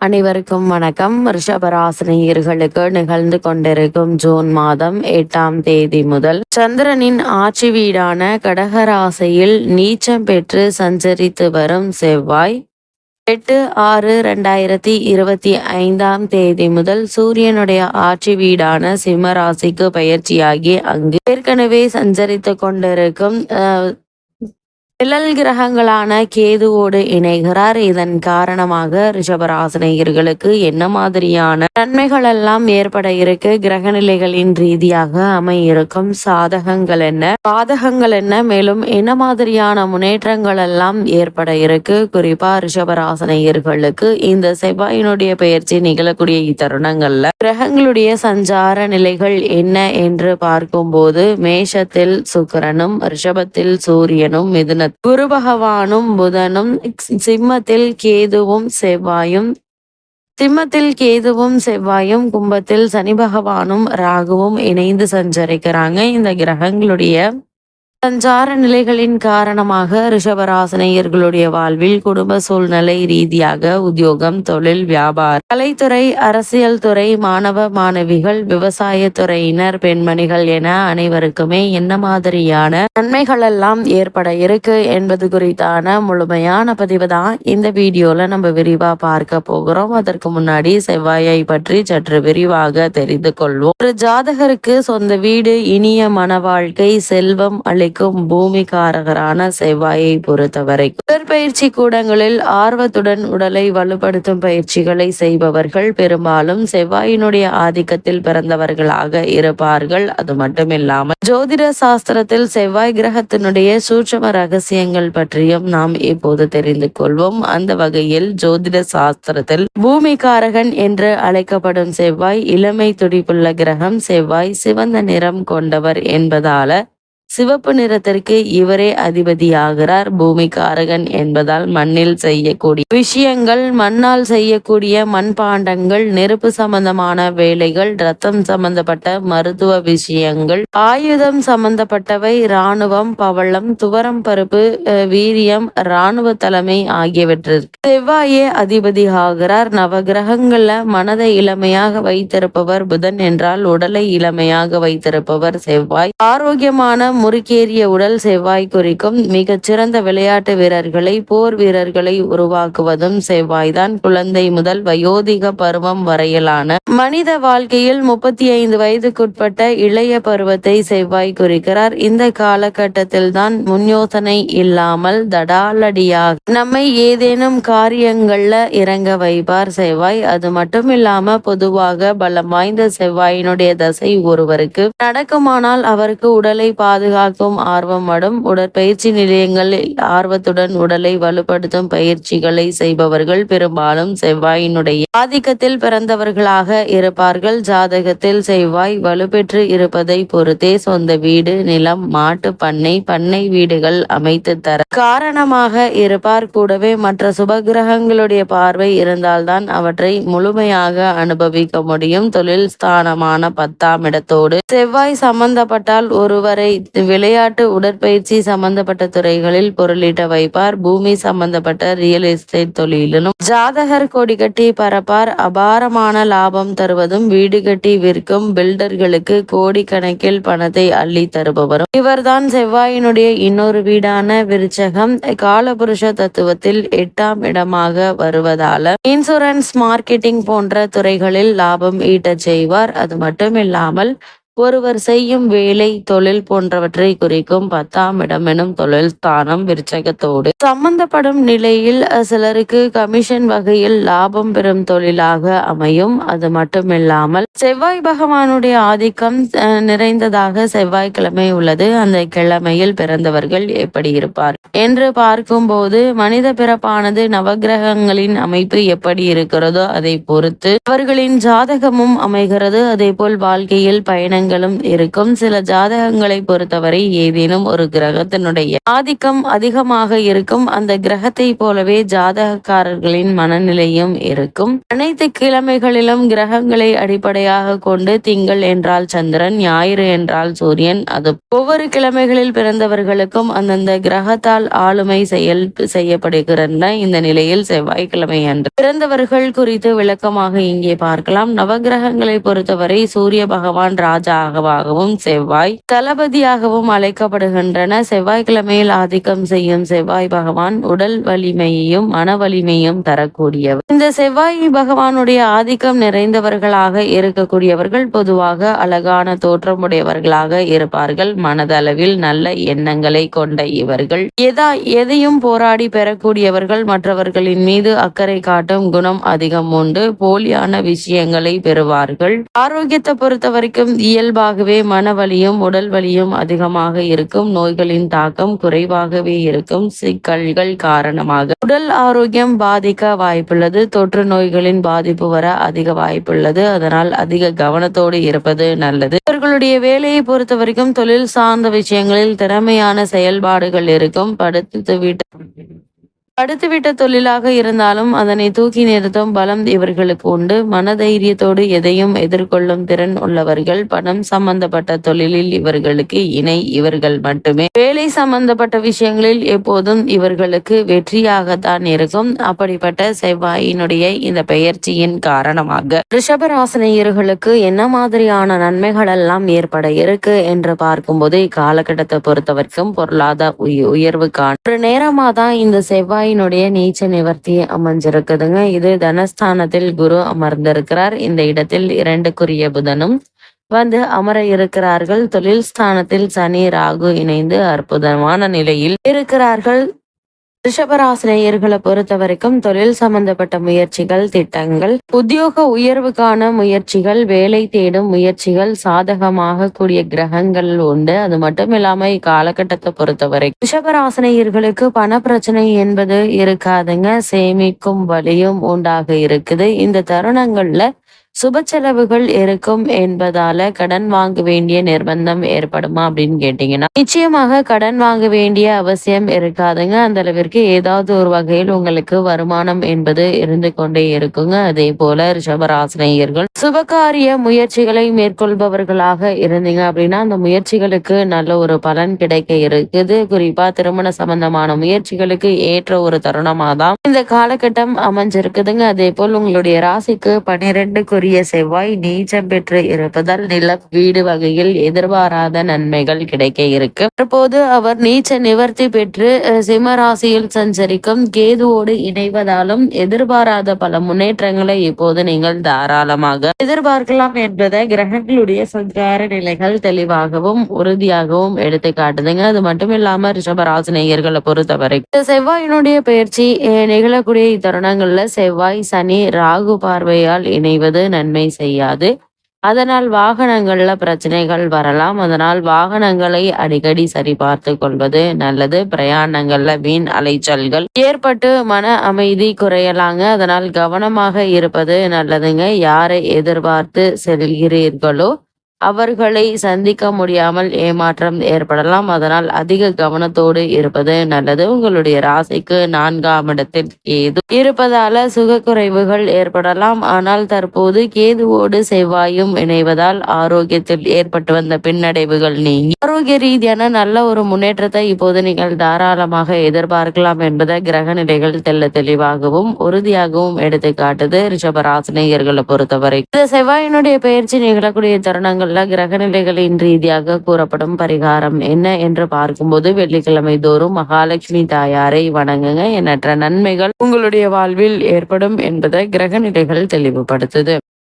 அனைவருக்கும் வணக்கம். ரிஷபராசினியர்களுக்கு நிகழ்ந்து கொண்டிருக்கும் ஜூன் மாதம் எட்டாம் தேதி முதல் சந்திரனின் ஆட்சி வீடான கடகராசியில் நீச்சம் பெற்று சஞ்சரித்து வரும் செவ்வாய் எட்டு ஆறு ரெண்டாயிரத்தி இருபத்தி ஐந்தாம் தேதி முதல் சூரியனுடைய ஆட்சி வீடான சிம்ம ராசிக்கு பயிற்சியாகி அங்கு ஏற்கனவே சஞ்சரித்து கொண்டிருக்கும் நிழல் கிரகங்களான கேதுவோடு இணைகிறார். இதன் காரணமாக ரிஷபராசினியர்களுக்கு என்ன மாதிரியான நன்மைகள் எல்லாம் ஏற்பட இருக்கு? கிரக நிலைகளின் ரீதியாக அமையிருக்கும் சாதகங்கள் என்ன? பாதகங்கள் என்ன? மேலும் என்ன மாதிரியான முன்னேற்றங்கள் எல்லாம் ஏற்பட இருக்கு? குறிப்பா ரிஷபராசினியர்களுக்கு இந்த செவ்வாயினுடைய பயிற்சி நிகழக்கூடிய இத்தருணங்கள்ல கிரகங்களுடைய சஞ்சார நிலைகள் என்ன என்று பார்க்கும்போது மேஷத்தில் சுக்கரனும் ரிஷபத்தில் சூரியனும் மிதுன குரு பகவானும் புதனும் சிம்மத்தில் கேதுவும் செவ்வாயும் சிம்மத்தில் கேதுவும் செவ்வாயும் கும்பத்தில் சனி பகவானும் ராகுவும் இணைந்து சஞ்சரிக்கிறாங்க. இந்த கிரகங்களுடைய சஞ்சார நிலைகளின் காரணமாக ரிஷபராசனையர்களுடைய வாழ்வில் குடும்ப சூழ்நிலை ரீதியாக உத்தியோகம் தொழில் வியாபாரம் கலைத்துறை அரசியல் துறை மாணவ மாணவிகள் விவசாய துறையினர் பெண்மணிகள் என அனைவருக்குமே என்ன மாதிரியான நன்மைகள் எல்லாம் ஏற்பட இருக்கு என்பது குறித்தான முழுமையான பதிவு தான் இந்த வீடியோல நம்ம விரிவா பார்க்க போகிறோம். அதற்கு முன்னாடி செவ்வாயை பற்றி சற்று விரிவாக தெரிந்து கொள்வோம். ஒரு ஜாதகருக்கு சொந்த வீடு இனிய மன வாழ்க்கை செல்வம் அளிக்கும் பூமிகாரகரான செவ்வாயை பொறுத்தவரை உடற்பயிற்சி கூடங்களில் ஆர்வத்துடன் உடலை வலுப்படுத்தும் பயிற்சிகளை செய்பவர்கள் பெரும்பாலும் செவ்வாயினுடைய ஆதிக்கத்தில் பிறந்தவர்களாக இருப்பார்கள். அது மட்டுமில்லாமல் ஜோதிட சாஸ்திரத்தில் செவ்வாய் கிரகத்தினுடைய சூட்சம ரகசியங்கள் பற்றியும் நாம் இப்போது தெரிந்து கொள்வோம். அந்த வகையில் ஜோதிட சாஸ்திரத்தில் பூமிகாரகன் என்று அழைக்கப்படும் செவ்வாய் இளமை துடிப்புள்ள கிரகம் செவ்வாய் சிவந்த நிறம் கொண்டவர் என்பதால சிவப்பு நிறத்திற்கு இவரே அதிபதியாகிறார். பூமிகாரகன் என்பதால் மண்ணில் செய்யக்கூடிய விஷயங்கள் மண்ணால் செய்யக்கூடிய மண்பாண்டங்கள் நெருப்பு சம்பந்தமான வேலைகள் ரத்தம் சம்பந்தப்பட்ட மருத்துவ விஷயங்கள் ஆயுதம் சம்பந்தப்பட்டவை இராணுவம் பவளம் துவரம் பருப்பு அஹ், வீரியம் இராணுவ தலைமை ஆகியவற்றிற்கு செவ்வாயே அதிபதி ஆகிறார் நவகிரகங்கள்ல மனதை இளமையாக வைத்திருப்பவர் புதன் என்றால் உடலை இளமையாக வைத்திருப்பவர் செவ்வாய். ஆரோக்கியமான முறுக்கேறிய உடல் செவ்வாய் குறிக்கும் மிகச்சிறந்த விளையாட்டு வீரர்களை போர் வீரர்களை உருவாக்குவதும் செவ்வாய்தான் குழந்தை முதல் வயோதிக பருவம் வரையிலான மனித வாழ்க்கையில் முப்பத்தி ஐந்து வயதுக்குட்பட்ட இளைய பருவத்தை செவ்வாய் குறிக்கிறார். இந்த காலகட்டத்தில் தான் முன்யோசனை இல்லாமல் தடாலடியாக நம்மை ஏதேனும் காரியங்கள்ல இறங்க வைப்பார் செவ்வாய். அது மட்டும் இல்லாம பொதுவாக பலம் வாய்ந்த செவ்வாயினுடைய தசை ஒருவருக்கு நடக்குமானால் அவருக்கு உடலை பாதுகாக்கும் ஆர்வமடும் உடற்பயிற்சி நிலையங்களில் ஆர்வத்துடன் உடலை வலுப்படுத்தும் பயிற்சிகளை செய்பவர்கள் பெரும்பாலும் செவ்வாயினுடைய ஆதிக்கத்தில் பிறந்தவர்களாக இருப்பார்கள். ஜாதகத்தில் செவ்வாய் வலுப்பெற்று இருப்பதை பொறுத்தே சொந்த வீடு நிலம் மாட்டு பண்ணை பண்ணை வீடுகள் அமைத்து தர காரணமாக இருப்பார். கூடவே மற்ற சுபகிரகங்களுடைய பார்வை இருந்தால்தான் அவற்றை முழுமையாக அனுபவிக்க முடியும். தொழில் ஸ்தானமான பத்தாம் இடத்தோடு செவ்வாய் சம்பந்தப்பட்டால் ஒருவரை விளையாட்டு உடற்பயிற்சி சம்பந்தப்பட்ட துறைகளில் பொருளீட்ட வைப்பார். பூமி சம்பந்தப்பட்ட ரியல் எஸ்டேட் தொழிலிலும் ஜாதகர் கொடி கட்டி பரப்பார். அபாரமான லாபம் தருவதும் வீடு கட்டி விற்கும் பில்டர்களுக்கு கோடிக்கணக்கில் பணத்தை அள்ளி தருபவரும். இவர்தான் செவ்வாயினுடைய இன்னொரு வீடான விருச்சகம். காலபுருஷ தத்துவத்தில் எட்டாம் இடமாக வருவதால இன்சூரன்ஸ் மார்க்கெட்டிங் போன்ற துறைகளில் லாபம் ஈட்ட செய்வார். அது மட்டும் இல்லாமல் ஒருவர் செய்யும் வேலை தொழில் போன்றவற்றை குறிக்கும் பத்தாம் இடம் எனும் தொழில் ஸ்தானம் விருச்சகத்தோடு. சம்பந்தப்படும் நிலையில் சிலருக்கு கமிஷன் வகையில் லாபம் பெறும் தொழிலாக அமையும். அது மட்டுமில்லாமல் செவ்வாய் பகவானுடைய ஆதிக்கம் நிறைந்ததாக செவ்வாய்க்கிழமை உள்ளது. அந்த கிழமையில் பிறந்தவர்கள் எப்படி இருப்பார் என்று பார்க்கும்போது மனித பிறப்பானது நவகிரகங்களின் அமைப்பு எப்படி இருக்கிறதோ அதை பொறுத்து அவர்களின் ஜாதகமும் அமைகிறது. அதே போல் வாழ்க்கையில் பயண எண்ணங்களும் இருக்கும். சில ஜாதகங்களை பொறுத்தவரை ஏதேனும் ஒரு கிரகத்தினுடைய ஆதிக்கம் அதிகமாக இருக்கும். அந்த கிரகத்தை போலவே ஜாதகக்காரர்களின் மனநிலையும் இருக்கும். அனைத்து கிழமைகளிலும் கிரகங்களை அடிப்படையாக கொண்டு திங்கள் என்றால் சந்திரன் ஞாயிறு என்றால் சூரியன் அது ஒவ்வொரு கிழமைகளில் பிறந்தவர்களுக்கும் அந்தந்த கிரகத்தால் ஆளுமை செயல் செய்யப்படுகின்றன. இந்த நிலையில் செவ்வாய்க்கிழமை அன்று பிறந்தவர்கள் குறித்து விளக்கமாக இங்கே பார்க்கலாம். நவகிரகங்களை பொறுத்தவரை சூரிய பகவான் ராஜா ராஜாவாகவும் செவ்வாய் தளபதியாகவும் அழைக்கப்படுகின்றன. செவ்வாய்க்கிழமையில் ஆதிக்கம் செய்யும் செவ்வாய் பகவான் உடல் வலிமையையும் மன வலிமையும் தரக்கூடியவர். இந்த செவ்வாய் பகவானுடைய ஆதிக்கம் நிறைந்தவர்களாக இருக்கக்கூடியவர்கள் பொதுவாக அழகான தோற்றம் உடையவர்களாக இருப்பார்கள். மனதளவில் நல்ல எண்ணங்களை கொண்ட இவர்கள். எதா எதையும் போராடி பெறக்கூடியவர்கள் மற்றவர்களின் மீது அக்கறை காட்டும் குணம் அதிகம் உண்டு. போலியான விஷயங்களை பெறுவார்கள். ஆரோக்கியத்தை பொறுத்த வரைக்கும் இயல்பாகவே மனவலியும் உடல் வலியும் அதிகமாக இருக்கும். நோய்களின் தாக்கம் குறைவாகவே இருக்கும். சிக்கல்கள் காரணமாக உடல் ஆரோக்கியம் பாதிக்க வாய்ப்புள்ளது. தொற்று நோய்களின் பாதிப்பு வர அதிக வாய்ப்புள்ளது. அதனால் அதிக கவனத்தோடு இருப்பது நல்லது. இவர்களுடைய வேலையை பொறுத்த வரைக்கும் தொழில் சார்ந்த விஷயங்களில் திறமையான செயல்பாடுகள் இருக்கும். படுத்து வீட்டு படுத்துவிட்ட தொழிலாக இருந்தாலும் அதனை தூக்கி நிறுத்தும் பலம் இவர்களுக்கு உண்டு. மனதைரியத்தோடு எதையும் எதிர்கொள்ளும் திறன் உள்ளவர்கள் பணம் சம்பந்தப்பட்ட தொழிலில் இவர்களுக்கு இணை இவர்கள் மட்டுமே. வேலை சம்பந்தப்பட்ட விஷயங்களில் எப்போதும் இவர்களுக்கு வெற்றியாகத்தான் இருக்கும். அப்படிப்பட்ட செவ்வாயினுடைய இந்த பெயர்ச்சியின் காரணமாக ரிஷபராசனையர்களுக்கு என்ன மாதிரியான நன்மைகள் எல்லாம் ஏற்பட இருக்கு என்று பார்க்கும்போது இக்காலகட்டத்தை பொறுத்தவரைக்கும் பொருளாதார உயர்வுக்கான ஒரு நேரமா தான் இந்த செவ்வாய் தாயினுடைய நீச்ச நிவர்த்தி அமைஞ்சிருக்குதுங்க இது தனஸ்தானத்தில் குரு அமர்ந்திருக்கிறார். இந்த இடத்தில் இரண்டுக்குரிய புதனும் வந்து அமர இருக்கிறார்கள். தொழில் ஸ்தானத்தில் சனி ராகு இணைந்து அற்புதமான நிலையில் இருக்கிறார்கள். ரிஷபராசினியர்களை பொறுத்த வரைக்கும் தொழில் சம்பந்தப்பட்ட முயற்சிகள் திட்டங்கள் உத்தியோக உயர்வுக்கான முயற்சிகள் வேலை தேடும் முயற்சிகள் சாதகமாக கூடிய கிரகங்கள் உண்டு. அது மட்டும் இல்லாம இக்காலகட்டத்தை பொறுத்தவரை ரிஷபராசினியர்களுக்கு பண பிரச்சனை என்பது இருக்காதுங்க. சேமிக்கும் வழியும் உண்டாக இருக்குது. இந்த தருணங்கள்ல சுப செலவுகள் இருக்கும் என்பதால கடன் வாங்க வேண்டிய நிர்பந்தம் ஏற்படுமா அப்படின்னு கேட்டீங்கன்னா நிச்சயமாக கடன் வாங்க வேண்டிய அவசியம் இருக்காதுங்க. அந்த அளவிற்கு ஏதாவது ஒரு வகையில் உங்களுக்கு வருமானம் என்பது இருந்து கொண்டே இருக்குங்க. அதே போல ரிஷபராசினியர்கள் சுபகாரிய முயற்சிகளை மேற்கொள்பவர்களாக இருந்தீங்க அப்படின்னா அந்த முயற்சிகளுக்கு நல்ல ஒரு பலன் கிடைக்க இருக்குது. குறிப்பா திருமண சம்பந்தமான முயற்சிகளுக்கு ஏற்ற ஒரு தருணமாதான் இந்த காலகட்டம் அமைஞ்சிருக்குதுங்க. அதே போல் உங்களுடைய ராசிக்கு பனிரெண்டுக்குரிய சூரிய செவ்வாய் நீச்சம் பெற்று இருப்பதால் நிலம் வீடு வகையில் எதிர்பாராத நன்மைகள் கிடைக்க இருக்கு. தற்போது அவர் நீச்ச நிவர்த்தி பெற்று சிம்மராசியில் சஞ்சரிக்கும் கேதுவோடு இணைவதாலும் எதிர்பாராத பல முன்னேற்றங்களை இப்போது நீங்கள் தாராளமாக எதிர்பார்க்கலாம் என்பதை கிரகங்களுடைய சஞ்சார நிலைகள் தெளிவாகவும் உறுதியாகவும் எடுத்து காட்டுதுங்க. அது மட்டும் இல்லாம ரிஷபராசி நேயர்களை பொறுத்தவரை செவ்வாயினுடைய பயிற்சி நிகழக்கூடிய தருணங்கள்ல செவ்வாய் சனி ராகு பார்வையால் இணைவது நன்மை செய்யாது. அதனால் வாகனங்கள்ல பிரச்சனைகள் வரலாம். அதனால் வாகனங்களை அடிக்கடி சரி பார்த்து கொள்வது நல்லது. பிரயாணங்கள்ல வீண் அலைச்சல்கள் ஏற்பட்டு மன அமைதி குறையலாங்க. அதனால் கவனமாக இருப்பது நல்லதுங்க. யாரை எதிர்பார்த்து செல்கிறீர்களோ அவர்களை சந்திக்க முடியாமல் ஏமாற்றம் ஏற்படலாம். அதனால் அதிக கவனத்தோடு இருப்பது நல்லது. உங்களுடைய ராசிக்கு நான்காம் இடத்தில் கேது. இருப்பதால சுகக்குறைவுகள் ஏற்படலாம். ஆனால் தற்போது கேதுவோடு செவ்வாயும் இணைவதால் ஆரோக்கியத்தில் ஏற்பட்டு வந்த பின்னடைவுகள் நீங்கி. ஆரோக்கிய ரீதியான நல்ல ஒரு முன்னேற்றத்தை இப்போது நீங்கள் தாராளமாக எதிர்பார்க்கலாம் என்பதை கிரக நிலைகள் தெல்ல தெளிவாகவும் உறுதியாகவும் எடுத்து காட்டுது ரிஷபராசினியர்களை பொறுத்தவரை. இந்த செவ்வாயினுடைய பயிற்சி நிகழக்கூடிய தருணங்கள் உள்ள கிரகநிலைகளின் ரீதியாக கூறப்படும் பரிகாரம் என்ன என்று பார்க்கும்போது வெள்ளிக்கிழமை தோறும் மகாலட்சுமி தாயாரை வணங்குங்க. எண்ணற்ற நன்மைகள் உங்களுடைய வாழ்வில் ஏற்படும் என்பதை கிரகநிலைகள் தெளிவுபடுத்துது.